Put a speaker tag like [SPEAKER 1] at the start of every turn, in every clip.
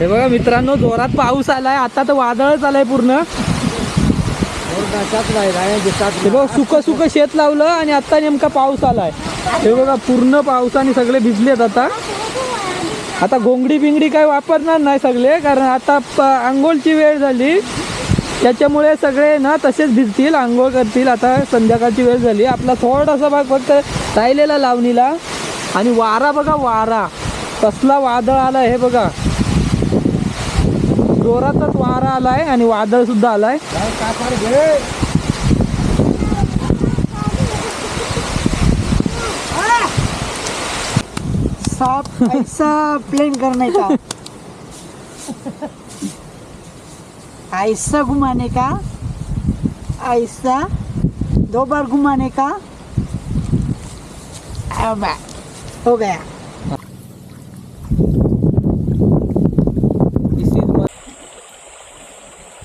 [SPEAKER 1] हे बघा मित्रांनो जोरात पाऊस आलाय. आता तर वादळच आलाय पूर्ण. हे बघ सुक सुक शेत लावलं आणि आता नेमका पाऊस आलाय. हे बघा पूर्ण पावसाने सगळे भिजलेत आता. आता घोंगडी बिंगडी काय वापरणार नाही सगळे कारण आता प- आंघोळची वेळ झाली. त्याच्यामुळे सगळे ना तसेच भिजतील आंघोळ करतील. आता संध्याकाळची वेळ झाली. आपला थोडासा भाग फक्त राहिलेला लावणीला. आणि वारा बघा वारा. कसला वादळ आला हे बघा. जोरातच वारा आलाय आणि वादळ सुद्धा आलाय.
[SPEAKER 2] साप ऐसा प्लेन करने का ऐसा घुमाने का? ऐसा दो बार घुमाने का? हो गया.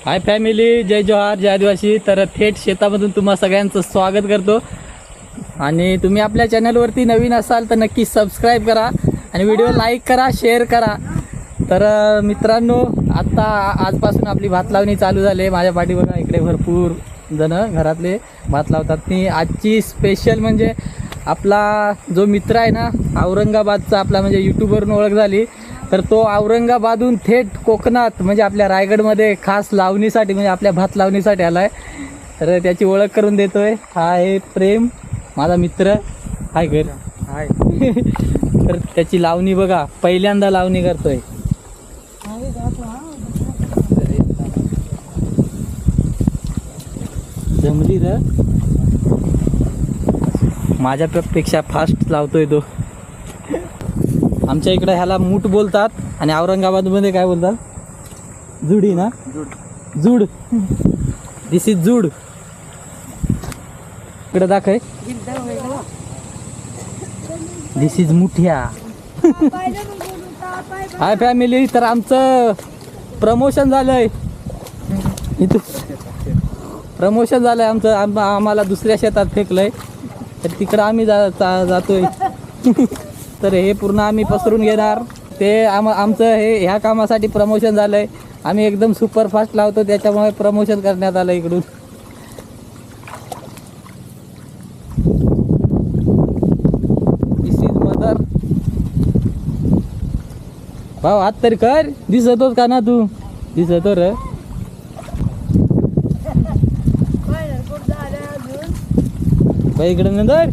[SPEAKER 1] हाय फॅमिली जय जोहार जय आदिवासी. तर थेट शेतामधून तुम्हा सगळ्यांचं स्वागत करतो. आणि तुम्ही आपल्या चॅनलवरती नवीन असाल तर नक्की सबस्क्राईब करा आणि व्हिडिओ लाईक करा शेअर करा. तर मित्रांनो आत्ता आजपासून आपली भात लावणी चालू झाली. आहे माझ्या पाठी बघा इकडे भरपूर जण घरातले भात लावतात. ती आजची स्पेशल म्हणजे आपला जो मित्र आहे ना औरंगाबादचा आपला म्हणजे यूट्यूबवरून ओळख झाली. तर तो औरंगाबादहून थेट कोकणात म्हणजे आपल्या रायगडमध्ये खास लावणीसाठी म्हणजे आपल्या भात लावणीसाठी आला आहे तर त्याची ओळख करून देतोय. हा आहे प्रेम माझा मित्र. हाय घर. हाय. तर त्याची लावणी बघा पहिल्यांदा लावणी करतोय. जमली र? माझ्यापेक्षा फास्ट लावतोय तो. आमच्या इकडे ह्याला मूठ बोलतात आणि औरंगाबादमध्ये काय बोलतात? जुडी ना? जुड. This is jute. इकडे दाखय दिस इज मुठ्या. हाय फॅमिली तर आमचं प्रमोशन झालंय. इथं. प्रमोशन झालंय आमचं. आम आम्हाला दुसऱ्या शेतात फेकलंय. तर तिकडं आम्ही जा जा- जातोय. तर हे पूर्ण आम्ही पसरून घेणार. ते आम आमचं हे ह्या कामासाठी प्रमोशन झालंय. आम्ही एकदम सुपरफास्ट लावतो त्याच्यामुळे प्रमोशन करण्यात आलं इकडून. दिस इज मदर भाऊ हात तरी कर. दिसतोच का ना तू? दिसतो रे. बाई इकडे नंतर.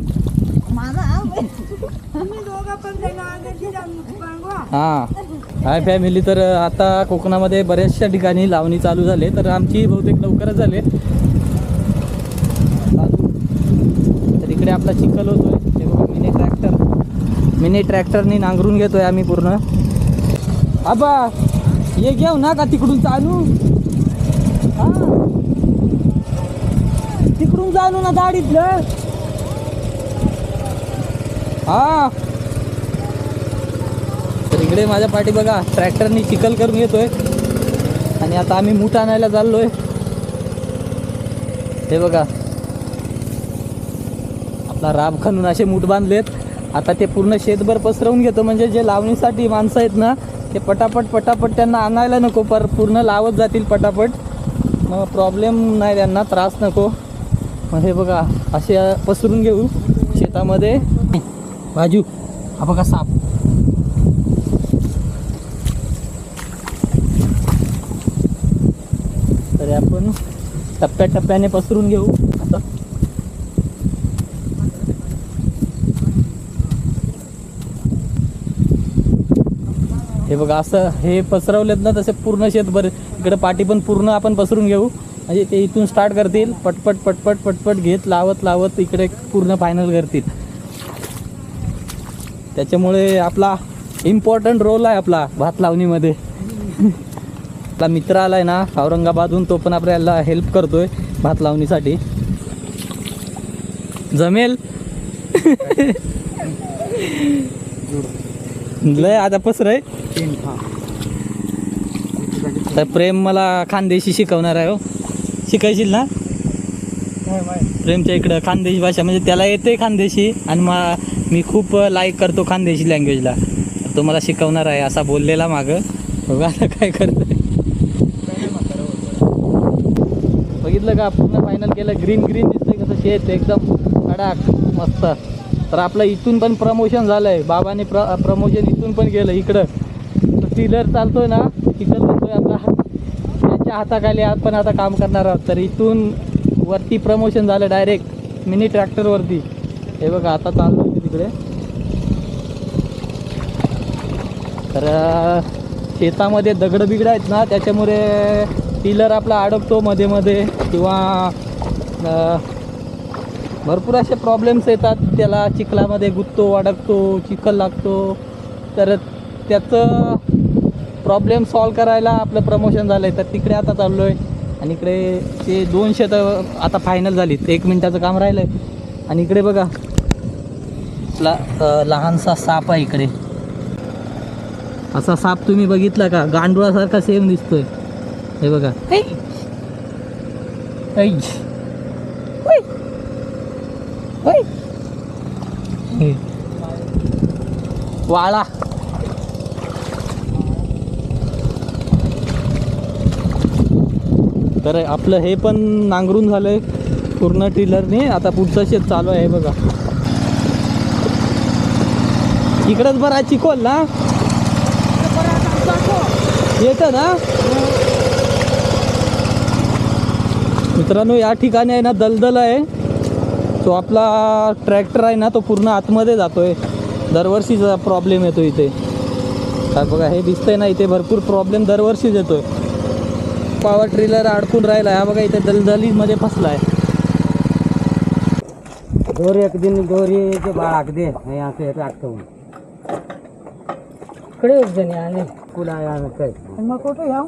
[SPEAKER 1] हां. हाय फॅमिली तर आता कोकणामध्ये बऱ्याचशा ठिकाणी लावणी चालू झाले. तर आमची बहुतेक लवकरच झाले. तर इकडे आपला चिखल होतोय. ते बघा मिनी ट्रॅक्टर मिनी ट्रॅक्टरनी नांगरून घेतोय आम्ही पूर्ण. आबा ये घेऊ ना का तिकडून चालू? हा. तिकडून चालू ना गाडीतलं. हा. तर इकडे माझ्या पाठी बघा ट्रॅक्टरनी चिखल करून येतोय. आणि आता आम्ही मूठ आणायला चाललोय. हे बघा. आपला राब खणून असे मूठ बांधलेत. आता ते पूर्ण शेतभर पसरवून घेतो. म्हणजे जे लावणीसाठी माणसं आहेत ना ते पटापट पटापट त्यांना आणायला नको. पर पूर्ण लावत जातील पटापट. मग प्रॉब्लेम नाही त्यांना त्रास नको. मग हे बघा असे पसरून घेऊ शेतामध्ये. बाजू. हा बघा साप. तरी आपण टप्प्याटप्प्याने पसरून घेऊ. आता. हे बघा असं हे पसरवलेत ना तसे पूर्ण शेतभर इकडे पाठी पण पूर्ण आपण पसरून घेऊ. म्हणजे ते इथून स्टार्ट करतील. पटपट पटपट पटपट घेत लावत लावत इकडे पूर्ण फायनल करतील. त्याच्यामुळे आपला इम्पॉर्टंट रोल आहे आपला भात लावणीमध्ये. आपला मित्र आला आहे ना औरंगाबादहून तो पण आपल्याला हेल्प करतोय भात लावणीसाठी. जमेल? लय आता पसरय. तर प्रेम मला खानदेशी शिकवणार आहे हो. शिकायशील ना? प्रेमच्या इकडं खानदेशी भाषा म्हणजे त्याला येते खानदेशी आणि मा मी खूप लाईक करतो खानदेशी लँग्वेजला तो मला शिकवणार आहे असा बोललेला मागं. बघा आता काय करतोय. बघितलं का? पूर्ण फायनल केलं. ग्रीन ग्रीन दिसतंय कसं शेत एकदम कडाक मस्त. तर आपलं इथून पण प्रमोशन झालं आहे बाबाने प्र प्रमोशन इथून पण केलं इकडं. तर टिलर चालतोय ना इथं बनतोय आता त्याच्या हाताखाली आपण आता काम करणार आहोत. तर इथून वरती प्रमोशन झालं डायरेक्ट मिनी ट्रॅक्टरवरती हे बघा आता चाललो मी तिकडे. तर शेतामध्ये दगड बिगड आहेत ना त्याच्यामुळे टिलर आपला अडकतो मध्ये मध्ये किंवा भरपूर असे प्रॉब्लेम्स येतात. त्याला चिखलामध्ये गुत्तो अडकतो चिखल लागतो. तर त्याचं प्रॉब्लेम सॉल्व करायला आपलं प्रमोशन झालं आहे तर तिकडे आता चाललो आहे आणि इकडे ते दोन शेतं आता फायनल झालीत एक मिनटाचं काम राहिलं आहे आणि इकडे बघा. ला लहानसा साप आहे इकडे. असा साप तुम्ही बघितला का? गांडुळासारखा सेम दिसतोय. हे बघा. वाळा. तर आपलं हे पण नांगरून झालं आहे पूर्ण टिलरने. आता पुढचं शेत चालू आहे बघा. इकडंच बरा चिकोल ना? येतं ना? मित्रांनो या ठिकाणी आहे ना दलदल आहे. तो आपला ट्रॅक्टर आहे ना तो पूर्ण आतमध्ये जातोय. दरवर्षीचा प्रॉब्लेम येतो इथे. काय बघा हे दिसतंय ना इथे भरपूर प्रॉब्लेम दरवर्षीच येतोय. पॉवर ट्रेलर अडकून राहिला. हा बघा इथे दलदलीमध्ये फसलाय.
[SPEAKER 2] दोरी एक दिन दोरी के बाळाक दे. यहाँ से रखता हूँ आले कुठं आहे काय? मग कुठं घ्या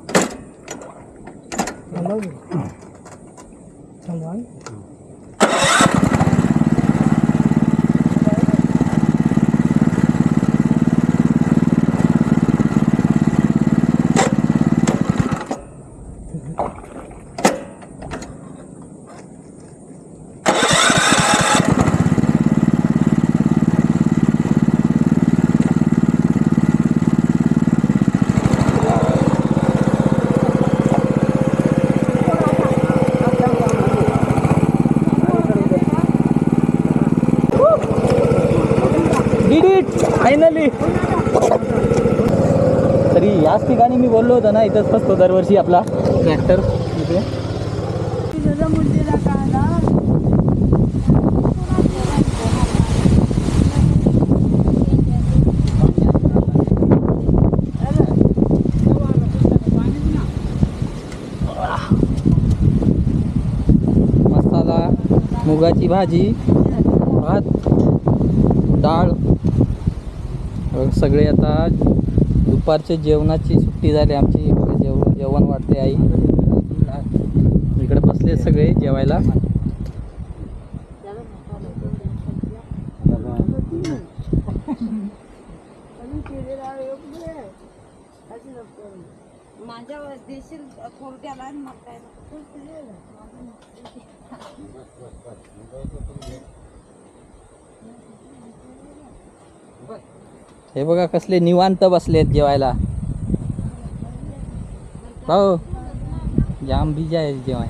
[SPEAKER 1] डिड इट फायनली तरी याच ठिकाणी मी बोललो होतो ना इथंच फसतो दरवर्षी आपला ट्रॅक्टर इथे. मसाला मुगाची भाजी भात डाळ. सगळे आता दुपारच्या जेवणाची सुट्टी झाली आमची इकडे जेव जेवण वाटते आई. इकडे बसले सगळे जेवायला.
[SPEAKER 3] माझ्या
[SPEAKER 1] हे बघा कसले निवांत बसलेत जेवायला. भाऊ जाम बीजा आहे जेवाय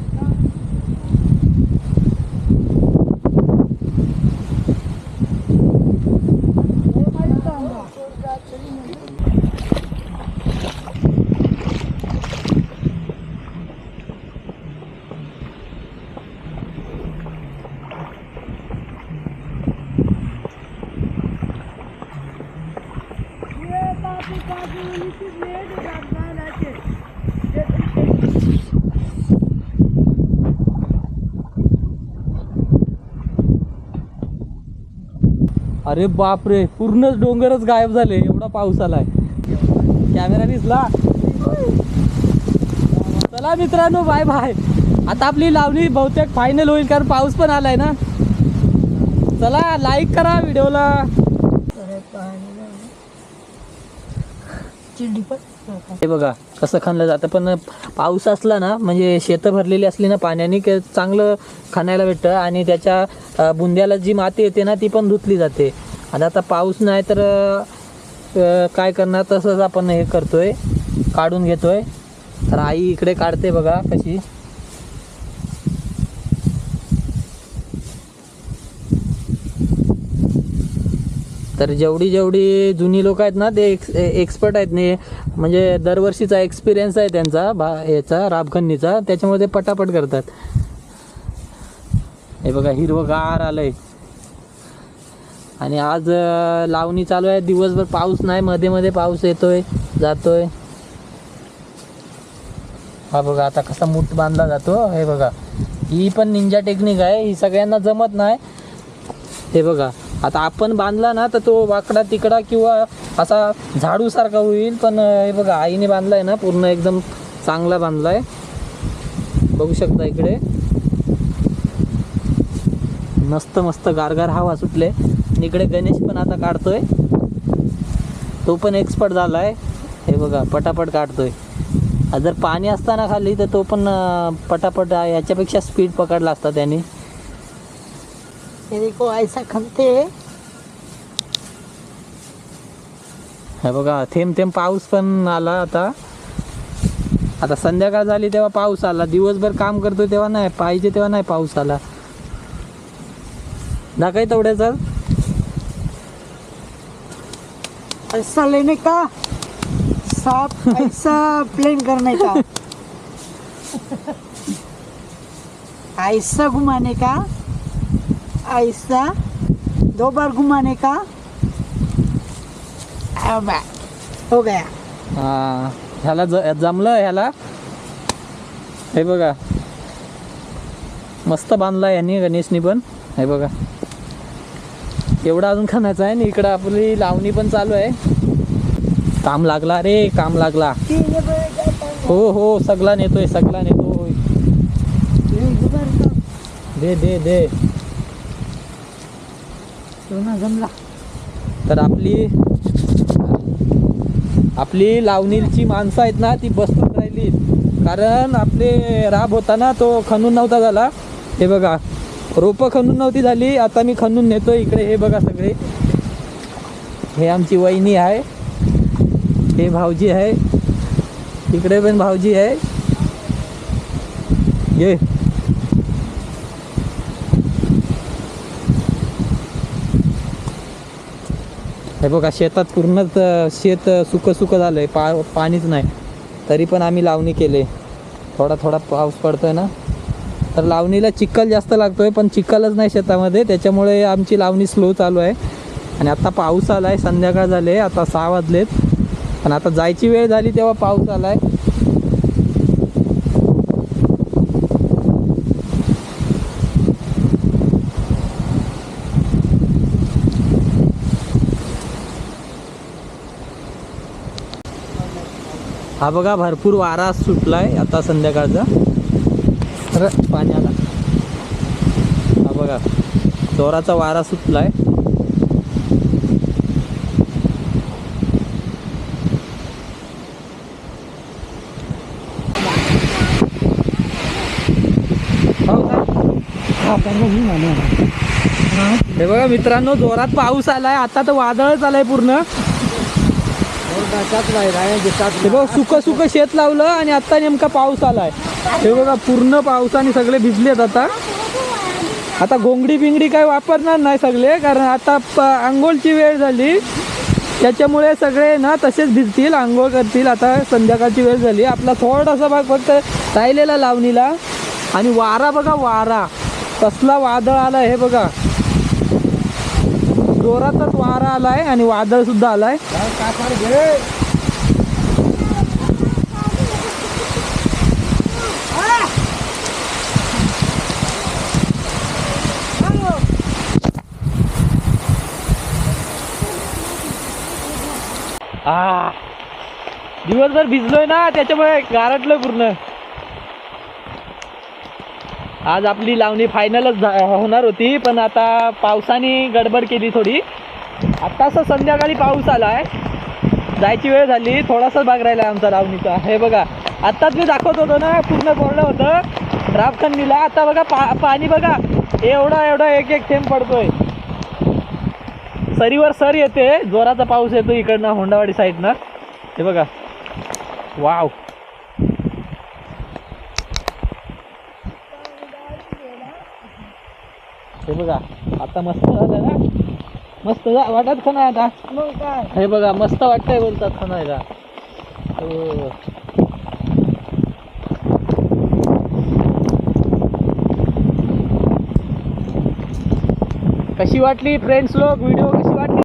[SPEAKER 1] अरे बापरे पूर्णच डोंगरच गायब झाले एवढा पाऊस आलाय. कॅमेरा दिसला. चला मित्रांनो बाय बाय आता आपली लावणी बहुतेक फायनल होईल कारण पाऊस पण आलाय ना. चला लाईक करा व्हिडिओला हे बघा कसं खाणलं जातं. पण पाऊस असला ना म्हणजे शेतं भरलेली असली ना पाण्याने चांगलं खाण्याला भेटतं. आणि त्याच्या बुंद्याला जी माती येते ना ती पण धुतली जाते. आणि आता पाऊस नाही तर काय करणार? तसंच आपण हे करतोय. काढून घेतोय. तर आई इकडे काढते बघा कशी. तर जेवढी जेवढी जुनी लोक आहेत ना ते एक्स एक्सपर्ट आहेत. ने म्हणजे दरवर्षीचा एक्सपिरियन्स आहे त्यांचा भा याचा राबखंडीचा त्याच्यामुळे ते पटापट करतात. हे बघा हिरवगार आलंय. आणि आज लावणी चालू आहे. दिवसभर पाऊस नाही. मध्ये मध्ये पाऊस येतोय जातोय. हा बघा आता कसा मूठ बांधला जातो. हे बघा ही पण निंजा टेक्निक आहे. ही सगळ्यांना जमत नाही. हे बघा. आता आपण बांधला ना तर तो वाकडा तिकडा किंवा असा झाडूसारखा होईल. पण हे बघा आईने बांधलाय ना पूर्ण एकदम चांगला बांधलाय. बघू शकता इकडे. मस्त मस्त गारगार हवा सुटले. आणि इकडे गणेश पण आता काढतोय. तो पण एक्सपर्ट झालाय. हे बघा पटापट काढतोय. जर पाणी असताना खाली तर तो पण पटापट याच्यापेक्षा स्पीड पकडला असता त्याने.
[SPEAKER 2] ये देखो ऐसा खमते
[SPEAKER 1] हे। बघा थेंब थेंब पाऊस पण आला आता. आता संध्याकाळ झाली तेव्हा पाऊस आला. दिवसभर काम करतोय तेव्हा नाही पाहिजे तेव्हा नाही पाऊस आला. दाखय तेवढ्याचा
[SPEAKER 2] ऐसा लेने का? सांप ऐसा प्लेन करने का ऐसा घुमाने का? ऐसा दो बार घुमाने का? हो गया
[SPEAKER 1] हा ह्याला ज जमलं ह्याला? हे बघा. मस्त बांधला यांनी गणेशनी पण. हे बघा. एवढा अजून खाण्याचं आहे आणि इकडं आपली लावणी पण चालू आहे. काम लागला रे काम लागला. हो हो सगळा नेतोय सगळा नेतोय दे दे दे.
[SPEAKER 2] जमला.
[SPEAKER 1] तर आपली आपली लावणीची माणसं आहेत ना ती बसून राहिली. कारण आपले राब होता ना तो खणून नव्हता झाला. हे बघा रोपं खणून नव्हती झाली. आता मी खणून नेतो इकडे हे बघा सगळे. हे आमची वहिनी आहे. हे भाऊजी आहे. इकडे पण भाऊजी आहे. ये. हे बघा शेतात पूर्णच शेत सुकं सुकं झालं आहे पा पाणीच नाही. तरी पण आम्ही लावणी केले. थोडा थोडा पाऊस पडतोय ना. तर लावणीला चिखल जास्त लागतोय पण चिखलच नाही शेतामध्ये. त्याच्यामुळे आमची लावणी स्लो चालू आहे. आणि आता पाऊस आला आहे संध्याकाळ झाले आता सहा वाजलेत. पण आता जायची वेळ झाली तेव्हा पाऊस आला आहे हा बघा भरपूर वारा सुटलाय आता संध्याकाळचा. तर पाण्याला. हा बघा जोराचा वारा सुटलाय. आहे हे बघा मित्रांनो जोरात पाऊस आलाय. आता तर वादळच आलाय पूर्ण. हे बघ सुक सुक शेत लावलं आणि आता नेमका पाऊस आलाय. हे बघा पूर्ण पावसाने सगळे भिजलेत आता. आता घोंगडी बिंगडी काय वापरणार नाही सगळे कारण आता प आंघोळची वेळ झाली. त्याच्यामुळे सगळे ना तसेच भिजतील आंघोळ करतील. आता संध्याकाळची वेळ झाली. आपला थोडासा भाग फक्त राहिलेला लावणीला. आणि वारा बघा वारा. कसला वादळ आला हे बघा. जोरातच वारा आलाय आणि वादळ सुद्धा आलाय. आ दिवसभर भिजलोय ना त्याच्यामुळे गारटलोय पूर्ण. आज आपली लावणी फायनलच होणार होती पण आता पावसाने गडबड केली थोडी. आता असं संध्याकाळी पाऊस आला आहे जायची वेळ झाली थोडासा भाग राहिला आमचा लावणीचा. हे बघा आत्ताच मी दाखवत होतो ना पूर्ण कोरडं होतं. राबखंडीला आता बघा पा पाणी बघा एवढा एवढा एक एक थेंब पडतोय. सरीवर सर येते जोराचा पाऊस येतो इकडनं होंडावाडी साईडनं. हे बघा. वाव. हे बघा आता मस्त झालं ना? मस्त वाटत नाही आता?
[SPEAKER 2] मग काय?
[SPEAKER 1] हे बघा मस्त वाटतंय बोलतात खाणायला. हो. कशी वाटली फ्रेंड्स लोक व्हिडिओ कशी